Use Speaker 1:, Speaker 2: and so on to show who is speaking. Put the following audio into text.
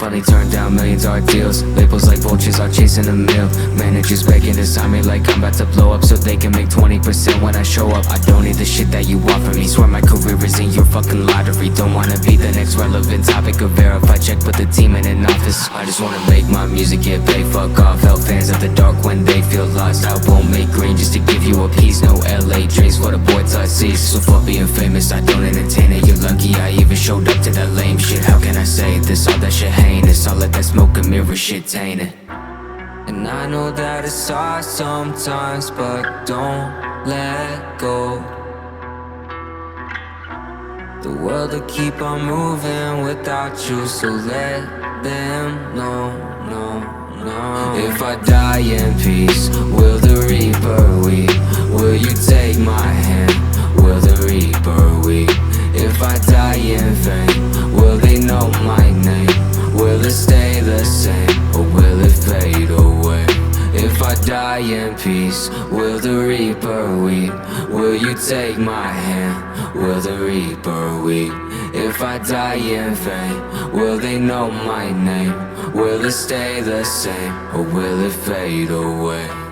Speaker 1: Finally turned down millions art deals. Labels like vultures are chasing a meal. Managers begging to sign me like I'm about to blow up so they can make 20% when I show up. I don't need the shit that you want from me. Swear my career is in your fucking lottery. Don't wanna be the next relevant topic of verify. Check, put the team in an office. I just wanna make my music get paid. Fuck off. Help fans of the dark when they feel lost. I won't make green just to give you a piece. No LA dreams for the boy I see So for being famous, I don't entertain it. You're lucky I even showed up to that lame shit. How can I say this? All that shit heinous. Mirror shit tainted. And I know that it's hard sometimes, but don't let go. The world will keep on moving without you, so let them know, no, no. If I die in peace, will the Reaper weep? I die in peace, will the Reaper weep? Will you take my hand? Will the Reaper weep? If I die in vain, will they know my name? Will it stay the same, or will it fade away?